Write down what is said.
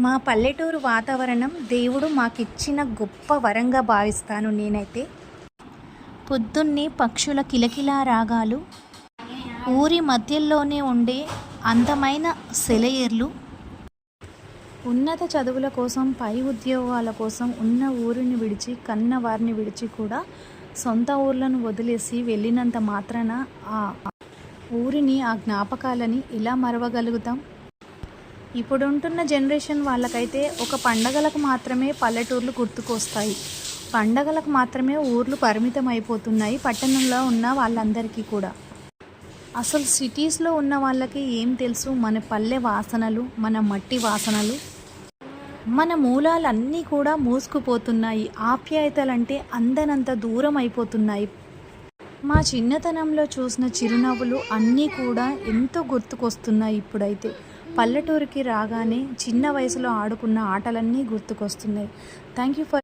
మా పల్లెటూరు వాతావరణం దేవుడు మాకిచ్చిన గొప్ప వరంగా భావిస్తాను నేనైతే. పొద్దున్నే పక్షుల కిలకిలా రాగాలు ఊరి మధ్యలోనే ఉండే అందమైన సెలయేర్లు ఉన్నత చదువుల కోసం పై ఉద్యోగాల కోసం ఉన్న ఊరిని విడిచి కన్న వారిని విడిచి కూడా సొంత ఊర్లను వదిలేసి వెళ్ళినంత మాత్రాన ఆ ఊరిని ఆ జ్ఞాపకాలని ఎలా మరవగలుగుతాం. ఇప్పుడుంటున్న జనరేషన్ వాళ్ళకైతే ఒక పండగలకు మాత్రమే పల్లెటూర్లు గుర్తుకొస్తాయి. పండగలకు మాత్రమే ఊర్లు పరిమితం అయిపోతున్నాయి పట్టణంలో ఉన్న వాళ్ళందరికీ కూడా. అసలు సిటీస్లో ఉన్న వాళ్ళకి ఏం తెలుసు? మన పల్లె వాసనలు మన మట్టి వాసనలు? మన మూలాలన్నీ కూడా మూసుకుపోతున్నాయి. ఆప్యాయతలంటే అందనంత దూరం అయిపోతున్నాయి మా చిన్నతనంలో చూసిన చిరునవ్వులు అన్నీ కూడా ఎంతో గుర్తుకొస్తున్నాయి ఇప్పుడైతే. పల్లెటూరికి రాగానే చిన్న వయసులో ఆడుకున్న ఆటలన్నీ గుర్తుకొస్తున్నాయి. Thank you for